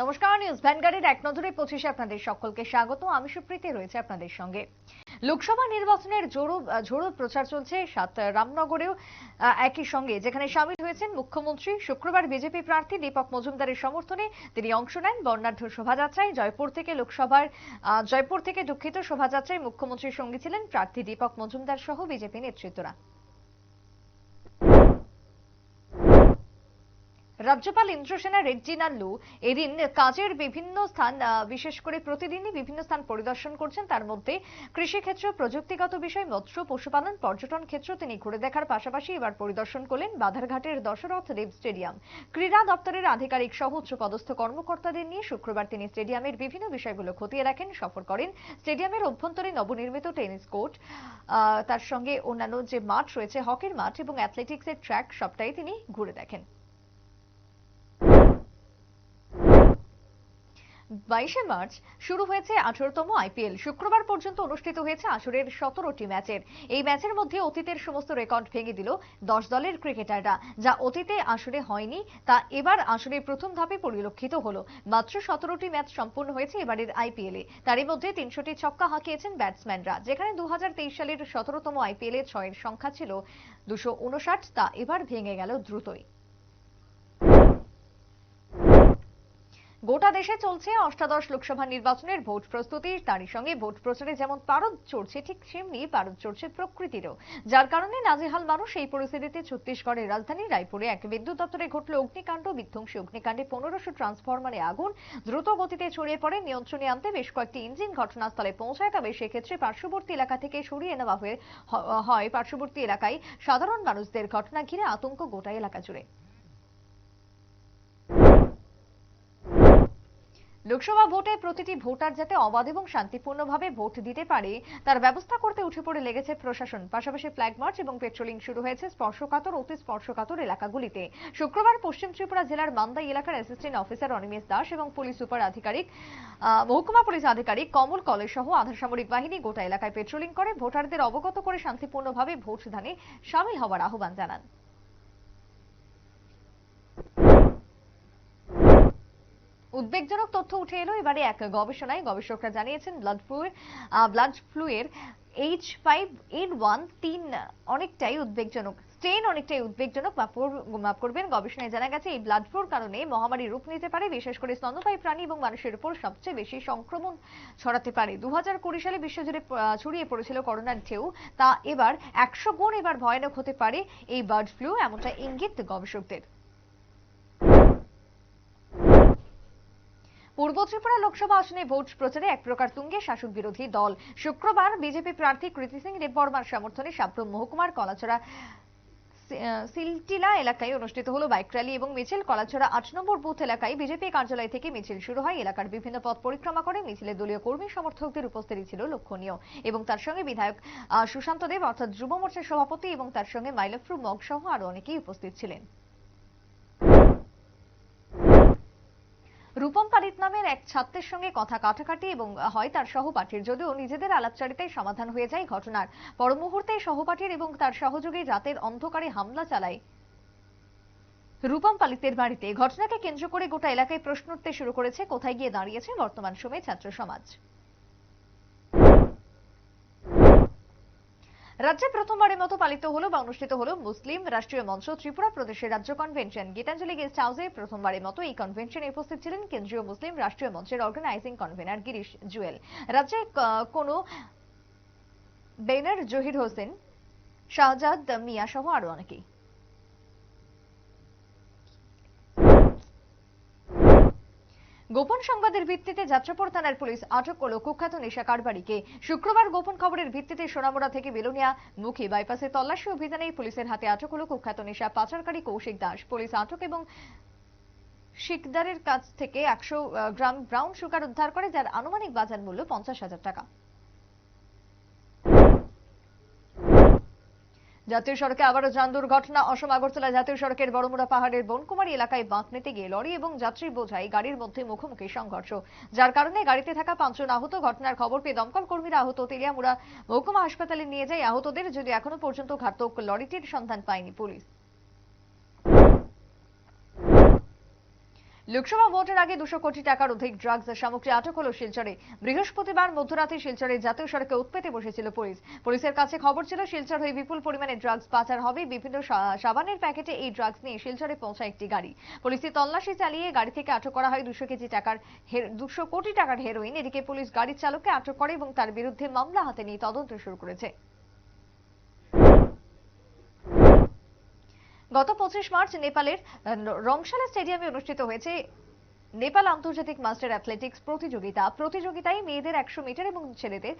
নমস্কার, নিউজ ভ্যানগার্ডের এক নজরে পঁচিশে আপনাদের সকলকে স্বাগত। আমি সুপ্রীতি, রয়েছে আপনাদের সঙ্গে। লোকসভা নির্বাচনের জোরো, ঝোড়ো প্রচার চলছে সাত রামনগরেও একই সঙ্গে, যেখানে সামিল হয়েছেন মুখ্যমন্ত্রী। শুক্রবার বিজেপি প্রার্থী দীপক মজুমদারের সমর্থনে তিনি অংশ নেন বর্ণাঢ্য শোভাযাত্রায়। জয়পুর থেকে লোকসভার জয়পুর থেকে দুঃখিত শোভাযাত্রায় মুখ্যমন্ত্রীর সঙ্গী ছিলেন প্রার্থী দীপক মজুমদার সহ বিজেপি নেতৃত্বরা। রাজ্যপাল ইন্দ্রসেনা রেড্ডি নাল্লু এদিন কাজের বিভিন্ন স্থান বিশেষ করে প্রতিদিনই বিভিন্ন স্থান পরিদর্শন করছেন। তার মধ্যে কৃষিক্ষেত্র, প্রযুক্তিগত বিষয়, মৎস্য, পশুপালন, পর্যটন ক্ষেত্র তিনি ঘুরে দেখার পাশাপাশি এবার পরিদর্শন করলেন বাধারঘাটের দশরথ দেব স্টেডিয়াম। ক্রীড়া দপ্তরের আধিকারিক সহ উচ্চপদস্থ কর্মকর্তাদের নিয়ে শুক্রবার তিনি স্টেডিয়ামের বিভিন্ন বিষয়গুলো খতিয়ে রাখেন সফর করেন। স্টেডিয়ামের অভ্যন্তরে নবনির্মিত টেনিস কোর্ট তার সঙ্গে অন্যান্য যে মাঠ রয়েছে, হকির মাঠ এবং অ্যাথলেটিক্সের ট্র্যাক সবটাই তিনি ঘুরে দেখেন। বাইশে মার্চ শুরু হয়েছে আঠারোতম আইপিএল। শুক্রবার পর্যন্ত অনুষ্ঠিত হয়েছে আসরের সতেরোটি ম্যাচের। এই ম্যাচের মধ্যে অতীতের সমস্ত রেকর্ড ভেঙে দিল দশ দলের ক্রিকেটাররা, যা অতীতে আসরে হয়নি, তা এবার আসরে প্রথম ধাপে পরিলক্ষিত হলো। মাত্র সতেরোটি ম্যাচ সম্পূর্ণ হয়েছে এবারের আইপিএলে। তারই মধ্যে তিনশোটি ছক্কা হাঁকিয়েছেন ব্যাটসম্যানরা, যেখানে দু হাজার তেইশ সালের সতেরোতম আইপিএলে ছয়ের সংখ্যা ছিল দুশো তা এবার ভেঙে গেল দ্রুতই। গোটা দেশে চলছে অষ্টাদশ লোকসভা নির্বাচনের ভোট প্রস্তুতি। তারই সঙ্গে ভোট প্রচারে যেমন পারদ চড়ছে, ঠিক সেমনি পারদ চড়ছে প্রকৃতিরও। যার কারণে নাজেহাল মানুষ এই পরিস্থিতিতে ছত্তিশগড়ের রাজধানী রায়পুরে এক বিদ্যুৎ দপ্তরে ঘটল অগ্নিকাণ্ড, বিধ্বংসী অগ্নিকাণ্ডে পনেরোশো ট্রান্সফরমারে আগুন। দ্রুত গতিতে ছড়িয়ে পড়ে, নিয়ন্ত্রণে আনতে বেশ কয়েকটি ইঞ্জিন ঘটনাস্থলে পৌঁছায়। তবে সেক্ষেত্রে পার্শ্ববর্তী এলাকা থেকে সরিয়ে নেওয়া হয়ে হয়। পার্শ্ববর্তী এলাকায় সাধারণ মানুষদের ঘটনা ঘিরে আতঙ্ক গোটা এলাকা জুড়ে। লোকসভা ভোটে প্রতিটি ভোটার যাতে অবাধ এবং শান্তিপূর্ণভাবে ভোট দিতে পারে, তার ব্যবস্থা করতে উঠে পড়ে লেগেছে প্রশাসন। পাশাপাশি ফ্ল্যাগ মার্চ এবং পেট্রোলিং শুরু হয়েছে স্পর্শকাতর, অতি স্পর্শকাতর এলাকাগুলিতে। শুক্রবার পশ্চিম ত্রিপুরা জেলার মান্দাই এলাকার অ্যাসিস্ট্যান্ট অফিসার অনিমেষ দাস এবং পুলিশ সুপার আধিকারিক মহকুমা পুলিশ আধিকারিক কমল কলেজ সহ আধা সামরিক বাহিনী গোটা এলাকায় পেট্রোলিং করে। ভোটারদের অবগত করে শান্তিপূর্ণভাবে ভোট দানে সামিল হওয়ার আহ্বান জানান। উদ্বেগজনক তথ্য উঠে এলো। এবারে এক গবেষণায় গবেষকরা জানিয়েছেন ব্লাড ফ্লু ব্লাড ফ্লু এর এইচ ফাইভ এন ওয়ান তিন অনেকটাই উদ্বেগজনক স্ট্রেন অনেকটাই উদ্বেগজনক কর- করবেন। গবেষণায় জানা গেছে, এই ব্লাড ফ্লুর কারণে মহামারী রূপ নিতে পারে, বিশেষ করে স্তন্যপায়ী প্রাণী এবং মানুষের উপর সবচেয়ে বেশি সংক্রমণ ছড়াতে পারে। দু হাজার কুড়ি সালে বিশ্বজুড়ে ছড়িয়ে পড়েছিল করোনার ঢেউ। তা এবার একশো গুণ এবার ভয়ানক হতে পারে এই বার্ড ফ্লু এমনটা ইঙ্গিত গবেষকদের। পূর্ব ত্রিপুরা লোকসভা আসনে ভোট প্রচারে এক প্রকার তুঙ্গে শাসক বিরোধী দল। শুক্রবার বিজেপি প্রার্থী কৃতি সিং দেববর্মার সমর্থনে সাপ্রম মহকুমার কলাছড়া সিলটিলা এলাকায় অনুষ্ঠিত হলো বাইক র্যালি এবং মিছিল। কলাছড়া আট নম্বর বুথ এলাকায় বিজেপি কার্যালয় থেকে মিছিল শুরু হয়। এলাকার বিভিন্ন পথ পরিক্রমা করে মিছিলে দলীয় কর্মী সমর্থকদের উপস্থিতি ছিল লক্ষণীয় এবং তার সঙ্গে বিধায়ক সুশান্ত দেব অর্থাৎ যুব মোর্চার সভাপতি এবং তার সঙ্গে মাইলফ্রু মগ সহ আরও অনেকেই উপস্থিত ছিলেন। রূপম পালিত নামের এক ছাত্রের সঙ্গে কথা কাটাকাটি এবং হয় তার সহপাঠীর। যদিও নিজেদের আলাপচারিতায় সমাধান হয়ে যায় ঘটনার। পর মুহূর্তে সহপাঠীর এবং তার সহযোগী রাতের অন্ধকারে হামলা চালায়। রূপম পালিতের বাড়িতে ঘটনাকে কেন্দ্র করে গোটা এলাকায় প্রশ্ন উঠতে শুরু করেছে। কোথায় গিয়ে দাঁড়িয়েছে বর্তমান সময়ে ছাত্র সমাজ। রাজ্যে প্রথমবারের মতো পালিত হলো বা অনুষ্ঠিত হলো মুসলিম রাষ্ট্রীয় মঞ্চ ত্রিপুরা প্রদেশের রাজ্য কনভেনশন গীতাঞ্জলি গেস্ট হাউসে প্রথমবারের মতো এই কনভেনশনে উপস্থিত ছিলেন কেন্দ্রীয় মুসলিম রাষ্ট্রীয় মঞ্চের অর্গানাইজিং কনভেনার গিরিশ জুয়েল। রাজ্যে কোন বেনার জহির হোসেন, শাহজাদ মিয়া সহ আরও অনেকেই। গোপন সংবাদের ভিত্তিতে যাত্রাপুর থানার পুলিশ আটক করল কুখ্যাত নেশা কারবারিকে। শুক্রবার গোপন খবরের ভিত্তিতে সোনামুড়া থেকে বেলুনিয়া মুখী বাইপাসে তল্লাশি অভিযানে পুলিশের হাতে আটক হল কুখ্যাত নেশা পাচারকারী কৌশিক দাস। পুলিশ আটক এবং শিকদারের কাছ থেকে একশো গ্রাম ব্রাউন সুগার উদ্ধার করে, যার আনুমানিক বাজার মূল্য পঞ্চাশ হাজার টাকা। জাতীয় সড়কে আবারও যান দুর্ঘটনা। অসম, আগরতলা জাতীয় সড়কের বড়মুড়া পাহাড়ের বনকুমারী এলাকায় বাঁক নিতে গিয়ে লরি এবং যাত্রী বোঝাই গাড়ির মধ্যে মুখোমুখি সংঘর্ষ। যার কারণে গাড়িতে থাকা পাঁচজন আহত, ঘটনার খবর পেয়ে দমকল কর্মীরা আহত। তেলিয়ামুড়া মহকুমা হাসপাতালে নিয়ে যায় আহতদের, যদি এখনও পর্যন্ত ঘাতক লরিটির সন্ধান পায়নি পুলিশ। লোকসভা ভোটের আগে দুশো কোটি টাকার অধিক ড্রাগস সামগ্রী আটক হলো শিলচরে। বৃহস্পতিবার মধ্যরাতে শিলচরে জাতীয় সড়কে উৎপেতে বসেছিল পুলিশ। পুলিশের কাছে খবর ছিল, শিলচর হয়ে বিপুল পরিমাণে ড্রাগস পাচার হবে। বিভিন্ন সাবানের প্যাকেটে এই ড্রাগস নিয়ে শিলচরে পৌঁছায় একটি গাড়ি। পুলিশের তল্লাশি চালিয়ে গাড়ি থেকে আটক করা হয় দুশো কেজি টাকার দুশো কোটি টাকার হেরোইন। এদিকে পুলিশ গাড়ির চালককে আটক করে এবং তার বিরুদ্ধে মামলা হাতে নিয়ে তদন্ত শুরু করেছে। গত পঁচিশ মার্চ নেপালের রংশালা স্টেডিয়ামে অনুষ্ঠিত হয়েছে নেপাল আন্তর্জাতিক মাস্টার অ্যাথলেটিক্স প্রতিযোগিতা। প্রতিযোগিতায় মেয়েদের একশো মিটার এবং ছেলেদের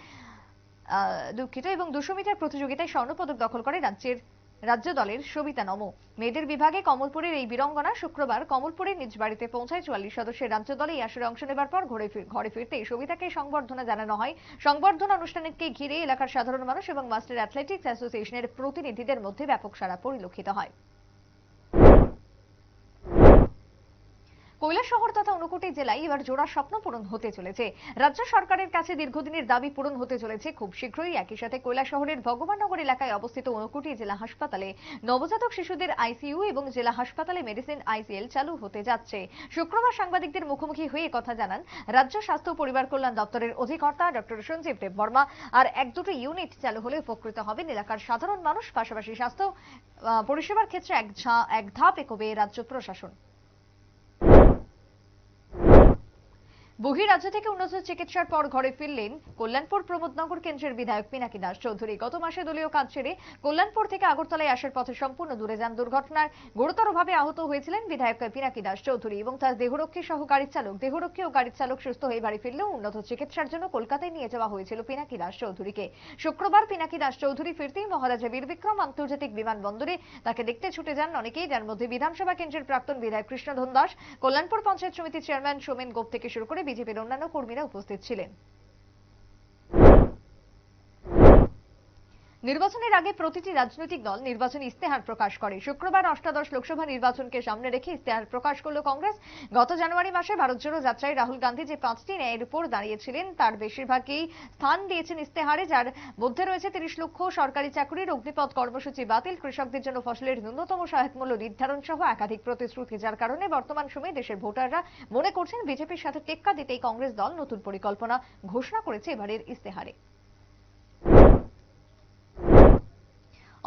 দুঃখিত, এবং দুশো মিটার প্রতিযোগিতায় স্বর্ণপদক দখল করে রাজ্যের, রাজ্য দলের সবিতা নম। মেয়েদের বিভাগে কমলপুরের এই বীরঙ্গনা শুক্রবার কমলপুরের নিজ বাড়িতে পৌঁছায় চুয়াল্লিশ সদস্যের রাজ্য দলে। এই আসরে অংশ নেবার পর ঘরে ঘরে ফিরতে সবিতাকে সংবর্ধনা জানানো হয়। সংবর্ধনা অনুষ্ঠানকে ঘিরে এলাকার সাধারণ মানুষ এবং মাস্টার অ্যাথলেটিক্স অ্যাসোসিয়েশনের প্রতিনিধিদের মধ্যে ব্যাপক সাড়া পরিলক্ষিত হয়। কৈলাসহর তথা ঊনকোটি জেলায় এবার জোড়া স্বপ্ন পূরণ হতে চলেছে। রাজ্য সরকারের কাছে দীর্ঘদিনের দাবি পূরণ হতে চলেছে খুব শীঘ্রই। একই সাথে কৈলাসহরের ভগবাননগর এলাকায় অবস্থিত ঊনকোটি জেলা হাসপাতালে নবজাতক শিশুদের আইসিইউ এবং জেলা হাসপাতালে মেডিসিন আইসিএল চালু হতে যাচ্ছে। শুক্রবার সাংবাদিকদের মুখোমুখি হয়ে কথা জানান রাজ্য স্বাস্থ্য পরিবার কল্যাণ দপ্তরের অধিকর্তা ডক্টর সঞ্জীব দেব বর্মা আর এক দুটো ইউনিট চালু হলে উপকৃত হবেন এলাকার সাধারণ মানুষ, পাশাপাশি স্বাস্থ্য পরিষেবার ক্ষেত্রে এক ধাপ এগোবে রাজ্য প্রশাসন। বহিরাজ্য থেকে উন্নত চিকিৎসার পর ঘরে ফিরলেন কল্যাণপুর প্রমোদনগর কেন্দ্রের বিধায়ক পিনাকি দাস চৌধুরী। গত মাসে দলীয় কাজ ছেড়ে কল্যাণপুর থেকে আগরতলায় আসার পথে সম্পূর্ণ দূরে যান দুর্ঘটনায় গুরুতরভাবে আহত হয়েছিলেন বিধায়ক পিনাকি দাস চৌধুরী এবং তার দেহরক্ষী সহ গাড়ির চালক। দেহরক্ষী ও গাড়ির চালক সুস্থ হয়ে বাড়ি ফিরলেও উন্নত চিকিৎসার জন্য কলকাতায় নিয়ে যাওয়া হয়েছিল পিনাকি দাস চৌধুরীকে। শুক্রবার পিনাকি দাস চৌধুরী ফিরতেই মহারাজা বীর বিক্রম আন্তর্জাতিক বিমানবন্দরে তাকে দেখতে ছুটে যান অনেকেই। যার মধ্যে বিধানসভা কেন্দ্রের প্রাক্তন বিধায়ক কৃষ্ণধন দাস, কল্যাণপুর পঞ্চায়েত সমিতির চেয়ারম্যান সোমেন গোপ থেকে শুরু করে বিজেপির অন্যান্য কর্মীরা উপস্থিত ছিলেন। নির্বাচনের আগে প্রতিটি রাজনৈতিক দল নির্বাচনী ইস্তেহার প্রকাশ করে। শুক্রবার অষ্টাদশ লোকসভা নির্বাচনকে সামনে রেখে ইস্তেহার প্রকাশ করল কংগ্রেস। গত জানুয়ারি মাসে ভারত জোড়ো যাত্রায় রাহুল গান্ধী যে পাঁচটি ন্যায়ের উপর দাঁড়িয়েছিলেন, তার বেশিরভাগই স্থান দিয়েছেন ইস্তেহারে যার মধ্যে রয়েছে তিরিশ লক্ষ সরকারি চাকরির অগ্নিপথ কর্মসূচি বাতিল। কৃষকদের জন্য ফসলের ন্যূনতম সহায়ক মূল্য নির্ধারণ সহ একাধিক প্রতিশ্রুতি, যার কারণে বর্তমান সময়ে দেশের ভোটাররা মনে করছেন, বিজেপির সাথে টেক্কা দিতেই কংগ্রেস দল নতুন পরিকল্পনা ঘোষণা করেছে এবারের ইস্তেহারে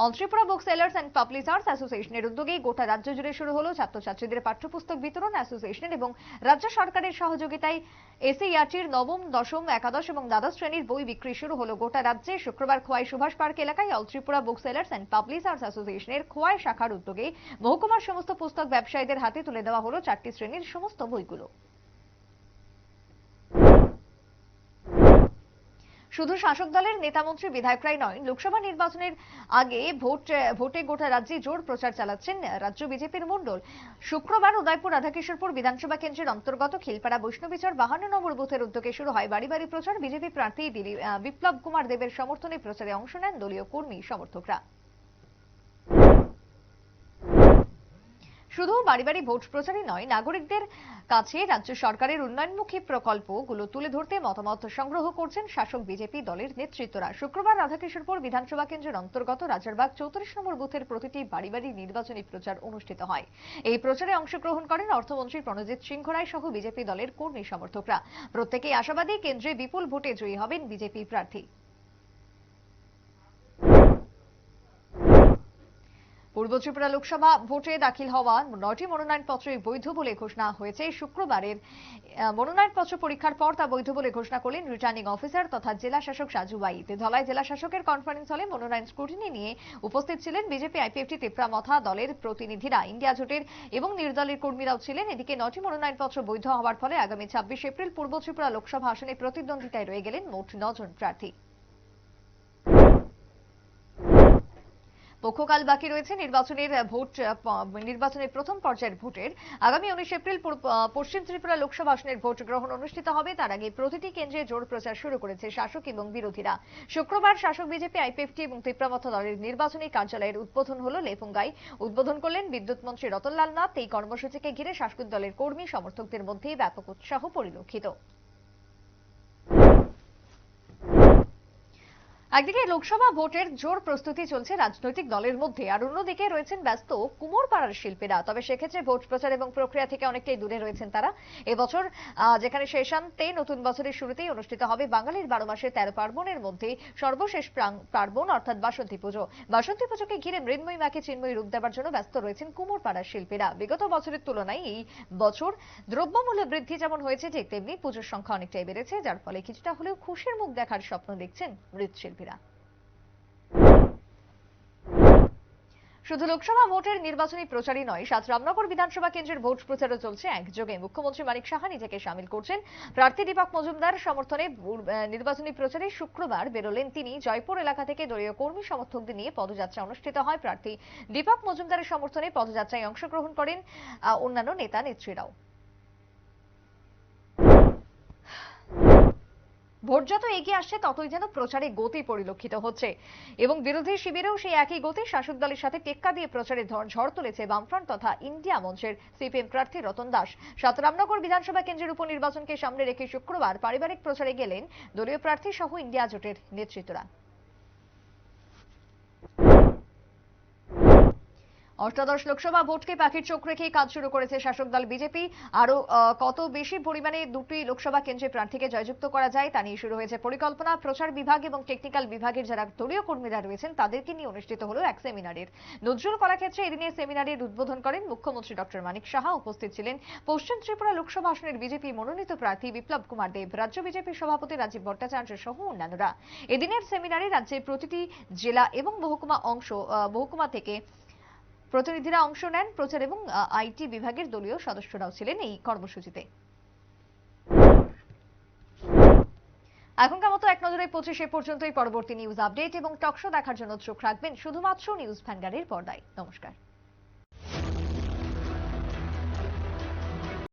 all Tripura book sellers and publishers অ্যাসোসিয়েশনের উদ্যোগে গোটা রাজ্য জুড়ে শুরু হলো ছাত্রছাত্রীদের পাঠ্যপুস্তক বিতরণ অ্যাসোসিয়েশনের এবং রাজ্য সরকারের সহযোগিতায় এসএইআরটির নবম, দশম, একাদশ এবং দ্বাদশ শ্রেণির বই বিক্রি শুরু হলো গোটা রাজ্যে। শুক্রবার খোয়াই সুভাষ পার্ক এলাকায় all Tripura book sellers and publishers অ্যাসোসিয়েশনের খোয়াই শাখার উদ্যোগে মহকুমার সমস্ত পুস্তক ব্যবসায়ীদের হাতে তুলে দেওয়া হলো চারটি শ্রেণির সমস্ত বইগুলো। শুধু শাসক দলের নেতামন্ত্রী বিধায়করাই নয়, লোকসভা নির্বাচনের আগে ভোট, ভোটে গোটা রাজ্যে জোর প্রচার চালাচ্ছেন রাজ্য বিজেপির মণ্ডল। শুক্রবার উদয়পুর রাধাকিশোরপুর বিধানসভা কেন্দ্রের অন্তর্গত খিলপাড়া বৈষ্ণবীচর বাহান্ন নম্বর বুথের উদ্যোগে শুরু হয় বাড়ি বাড়ি প্রচার। বিজেপি প্রার্থী বিপ্লব কুমার দেবের সমর্থনে প্রচারে অংশ নেন দলীয় কর্মী সমর্থকরা। শুধু বাড়ি বাড়ি ভোট প্রচারই নয়, নাগরিকদের কাছে রাজ্য সরকারের উন্নয়নমুখী প্রকল্পগুলো তুলে ধরতে মতামত সংগ্রহ করছেন শাসক বিজেপি দলের নেতৃত্বরা। শুক্রবার রাধাকিশোরপুর বিধানসভা কেন্দ্রের অন্তর্গত রাজারবাগ চৌত্রিশ নম্বর বুথের প্রতিটি বাড়ি বাড়ি নির্বাচনী প্রচার অনুষ্ঠিত হয়। এই প্রচারে অংশগ্রহণ করেন অর্থমন্ত্রী প্রণজিৎ সিংহ রায় সহ বিজেপি দলের কর্মী সমর্থকরা। প্রত্যেকেই আশাবাদী, কেন্দ্রে বিপুল ভোটে জয়ী হবেন বিজেপি প্রার্থী। পূর্ব ত্রিপুরা লোকসভা ভোটে দাখিল হওয়া নয়টি মনোনয়নপত্রই বৈধ বলে ঘোষণা হয়েছে শুক্রবারের মনোনয়নপত্র পরীক্ষার পর তা বৈধ বলে ঘোষণা করলেন রিটার্নিং অফিসার তথা জেলা শাসক সাজু ওয়াইদ। ধলাই জেলা শাসকের কনফারেন্স হলে মনোনয়ন স্ক্রুটিনি নিয়ে উপস্থিত ছিলেন বিজেপি আইপিএফটি তেপ্রামথা দলের প্রতিনিধিরা। ইন্ডিয়া জোটের এবং নির্দলের কর্মীরাও ছিলেন। এদিকে নটি মনোনয়নপত্র বৈধ হওয়ার ফলে আগামী ছাব্বিশ এপ্রিল পূর্ব ত্রিপুরা লোকসভা আসনে প্রতিদ্বন্দ্বিতায় রয়ে গেলেন মোট নজন প্রার্থী। পক্ষকাল বাকি রয়েছে নির্বাচনের ভোট নির্বাচনের প্রথম পর্যায়ের ভোটের। আগামী উনিশ এপ্রিল পশ্চিম ত্রিপুরা লোকসভা আসনের ভোট গ্রহণ অনুষ্ঠিত হবে। তার আগে প্রতিটি কেন্দ্রে জোর প্রচার শুরু করেছে শাসক এবং বিরোধীরা। শুক্রবার শাসক বিজেপি আইপিএফটি এবং ত্রিপ্রামথ দলের নির্বাচনী কার্যালয়ের উদ্বোধন হল লেফুঙ্গাই উদ্বোধন করলেন বিদ্যুৎ মন্ত্রী রতনলাল নাথ। এই কর্মসূচিকে ঘিরে শাসক দলের কর্মী সমর্থকদের মধ্যে ব্যাপক উৎসাহ পরিলক্ষিত। একদিকে লোকসভা ভোটের জোর প্রস্তুতি চলছে রাজনৈতিক দলের মধ্যে, আর অন্যদিকে রয়েছেন ব্যস্ত কুমোরপাড়ার শিল্পীরা। তবে সেক্ষেত্রে ভোট প্রচার এবং প্রক্রিয়া থেকে অনেকটাই দূরে রয়েছেন তারা। এবছর যেখানে শেষান্তে নতুন বছরের শুরুতেই অনুষ্ঠিত হবে বাঙালির বারো মাসে তেরো পার্বণের মধ্যে সর্বশেষ পার্বণ, অর্থাৎ বাসন্তী পুজো। বাসন্তী পুজোকে ঘিরে মৃন্ময়ী মাকে চিন্ময়ী রূপ দেওয়ার জন্য ব্যস্ত রয়েছেন কুমোরপাড়ার শিল্পীরা। বিগত বছরের তুলনায় এই বছর দ্রব্যমূল্য বৃদ্ধি যেমন হয়েছে, ঠিক তেমনি পুজোর সংখ্যা অনেকটাই বেড়েছে, যার ফলে কিছুটা হলেও খুশির মুখ দেখার স্বপ্ন দেখছেন মৃৎশিল্পীরা শুধু লোকসভা ভোটের নির্বাচনী প্রচারই নয়, সাত রামনগর বিধানসভা কেন্দ্রের ভোট প্রচারও চলছে একযোগে। মুখ্যমন্ত্রী মানিক সাহা নিজেকে সামিল করছেন। প্রার্থী দীপক মজুমদার সমর্থনে নির্বাচনী প্রচারে শুক্রবার বেরোলেন তিনি। জয়পুর এলাকা থেকে দলীয় কর্মী সমর্থকদের নিয়ে পদযাত্রা অনুষ্ঠিত হয়। প্রার্থী দীপক মজুমদারের সমর্থনে পদযাত্রায় অংশগ্রহণ করেন অন্যান্য নেতা নেত্রীরাও ভোট যত এগিয়ে আসছে, ততই যেন প্রচারে গতি পরিলক্ষিত হচ্ছে। এবং বিরোধী শিবিরেও সেই একই গতি, শাসক দলের সাথে টেক্কা দিয়ে প্রচারে ঝড় তুলেছে বামফ্রন্ট তথা ইন্ডিয়া মঞ্চের সিপিএম প্রার্থী রতন দাস। সাতরামনগর বিধানসভা কেন্দ্রের উপনির্বাচনকে সামনে রেখে শুক্রবার পারিবারিক প্রচারে গেলেন দলীয় প্রার্থী সহ ইন্ডিয়া জোটের নেতৃত্বরা। অষ্টাদশ লোকসভা ভোটকে পাখির চোখ রেখে কাজ শুরু করেছে শাসক দল বিজেপি। আরও কত বেশি পরিমাণে দুটি লোকসভা কেন্দ্রে প্রার্থীকে জয়যুক্ত করা যায় তা নিয়ে শুরু হয়েছে পরিকল্পনা। প্রচার বিভাগ এবং টেকনিক্যাল বিভাগের যারা দলীয় কর্মীরা রয়েছেন, তাদেরকে নিয়ে অনুষ্ঠিত হলো এক সেমিনারের নজরুল কলাক্ষেত্রে এদিনের সেমিনারের উদ্বোধন করেন মুখ্যমন্ত্রী ডক্টর মানিক সাহা। উপস্থিত ছিলেন পশ্চিম ত্রিপুরা লোকসভা আসনের বিজেপি মনোনীত প্রার্থী বিপ্লব কুমার দেব, রাজ্য বিজেপি সভাপতি রাজীব ভট্টাচার্য সহ অন্যান্যরা। এদিনের সেমিনারে রাজ্যের প্রতিটি জেলা এবং মহকুমা অংশ মহকুমা থেকে প্রতিনিধিরা অংশ নেন প্রচার এবং আইটি বিভাগের দলীয় সদস্যরাও ছিলেন এই কর্মসূচিতে। এখনকার মতো এক নজরে পঁচিশে পর্যন্তই পরবর্তী নিউজ আপডেট এবং টকশো দেখার জন্য চোখ রাখবেন শুধুমাত্র নিউজ ভ্যানগাড়ির পর্দায়। নমস্কার।